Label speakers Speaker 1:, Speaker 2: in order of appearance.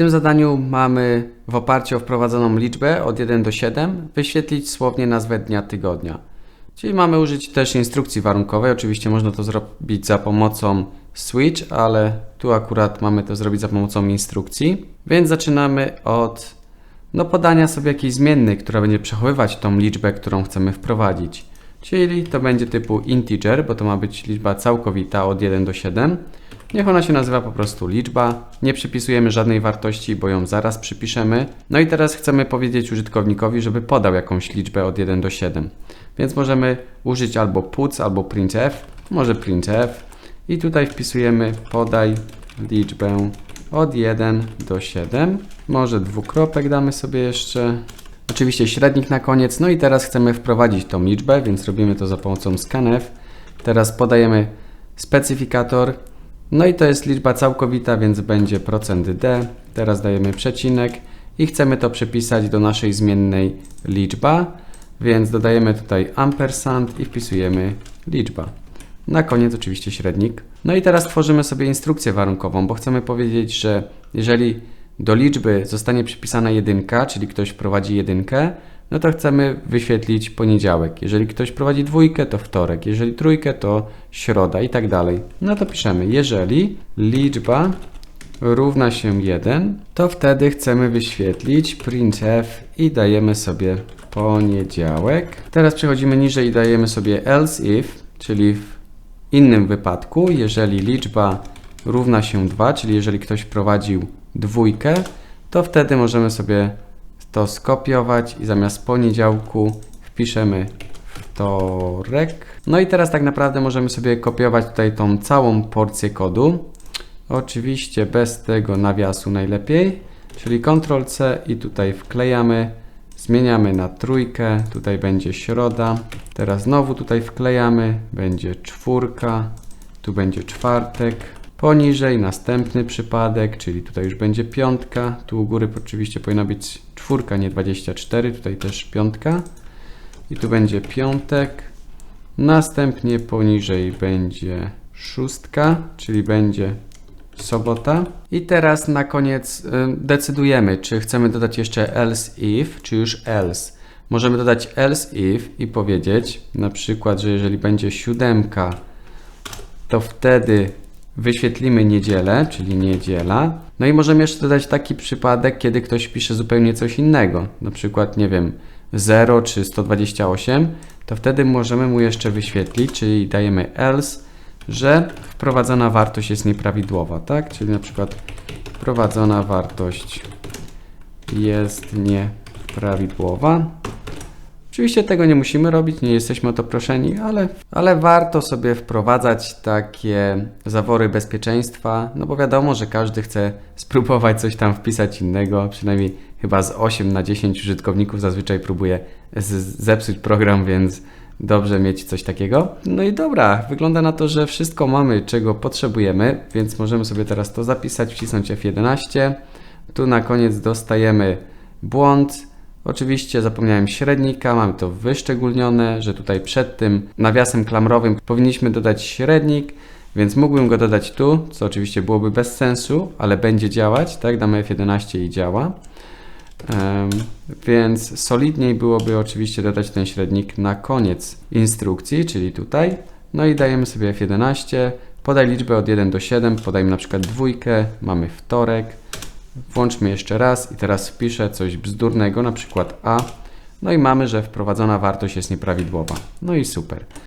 Speaker 1: tym zadaniu mamy w oparciu o wprowadzoną liczbę od 1 do 7 wyświetlić słownie nazwę dnia tygodnia. Czyli mamy użyć też instrukcji warunkowej. Oczywiście można to zrobić za pomocą switch, ale tu akurat mamy to zrobić za pomocą instrukcji. Więc zaczynamy od no, podania sobie jakiejś zmiennej, która będzie przechowywać tą liczbę, którą chcemy wprowadzić. Czyli to będzie typu integer, bo to ma być liczba całkowita od 1 do 7. Niech ona się nazywa po prostu liczba. Nie przypisujemy żadnej wartości, bo ją zaraz przypiszemy. No i teraz chcemy powiedzieć użytkownikowi, żeby podał jakąś liczbę od 1 do 7. Więc możemy użyć albo puts, albo printf, może printf. I tutaj wpisujemy podaj liczbę od 1 do 7. Może dwukropek damy sobie jeszcze. Oczywiście średnik na koniec. No i teraz chcemy wprowadzić tą liczbę, więc robimy to za pomocą scanf. Teraz podajemy specyfikator. No i to jest liczba całkowita, więc będzie procent %d. Teraz dajemy przecinek i chcemy to przepisać do naszej zmiennej liczba, więc dodajemy tutaj ampersand i wpisujemy liczba. Na koniec oczywiście średnik. No i teraz tworzymy sobie instrukcję warunkową, bo chcemy powiedzieć, że jeżeli do liczby zostanie przypisana jedynka, czyli ktoś wprowadzi jedynkę, no to chcemy wyświetlić poniedziałek. Jeżeli ktoś prowadzi dwójkę, to wtorek. Jeżeli trójkę, to środa i tak dalej. No to piszemy, jeżeli liczba równa się 1, to wtedy chcemy wyświetlić printf i dajemy sobie poniedziałek. Teraz przechodzimy niżej i dajemy sobie else if, czyli w innym wypadku, jeżeli liczba równa się 2, czyli jeżeli ktoś wprowadził dwójkę, to wtedy możemy sobie to skopiować i zamiast poniedziałku wpiszemy wtorek. No i teraz tak naprawdę możemy sobie kopiować tutaj tą całą porcję kodu. Oczywiście bez tego nawiasu najlepiej, czyli Ctrl C i tutaj wklejamy, zmieniamy na trójkę, tutaj będzie środa. Teraz znowu tutaj wklejamy, będzie czwórka, tu będzie czwartek. Poniżej następny przypadek, czyli tutaj już będzie piątka. Tu u góry oczywiście powinna być czwórka, nie 24, tutaj też piątka. I tu będzie piątek. Następnie poniżej będzie szóstka, czyli będzie sobota. I teraz na koniec y, decydujemy, czy chcemy dodać jeszcze else if, czy już else. Możemy dodać else if i powiedzieć na przykład, że jeżeli będzie siódemka, to wtedy wyświetlimy niedzielę, czyli niedziela. No i możemy jeszcze dodać taki przypadek, kiedy ktoś pisze zupełnie coś innego, na przykład, nie wiem, 0 czy 128, to wtedy możemy mu jeszcze wyświetlić, czyli dajemy else, że wprowadzona wartość jest nieprawidłowa, tak? Czyli na przykład wprowadzona wartość jest nieprawidłowa. Oczywiście tego nie musimy robić, nie jesteśmy o to proszeni, ale, ale warto sobie wprowadzać takie zawory bezpieczeństwa, no bo wiadomo, że każdy chce spróbować coś tam wpisać innego, przynajmniej chyba z 8 na 10 użytkowników zazwyczaj próbuje zepsuć program, więc dobrze mieć coś takiego. No i dobra, wygląda na to, że wszystko mamy, czego potrzebujemy, więc możemy sobie teraz to zapisać, wcisnąć F11. Tu na koniec dostajemy błąd. Oczywiście zapomniałem średnika, mamy to wyszczególnione, że tutaj przed tym nawiasem klamrowym powinniśmy dodać średnik, więc mógłbym go dodać tu, co oczywiście byłoby bez sensu, ale będzie działać, tak? Damy F11 i działa. Em, więc solidniej byłoby oczywiście dodać ten średnik na koniec instrukcji, czyli tutaj. No i dajemy sobie F11, podaj liczbę od 1 do 7, podajmy na przykład dwójkę, mamy wtorek. Włączmy jeszcze raz i teraz wpiszę coś bzdurnego, na przykład A. No i mamy, że wprowadzona wartość jest nieprawidłowa. No i super.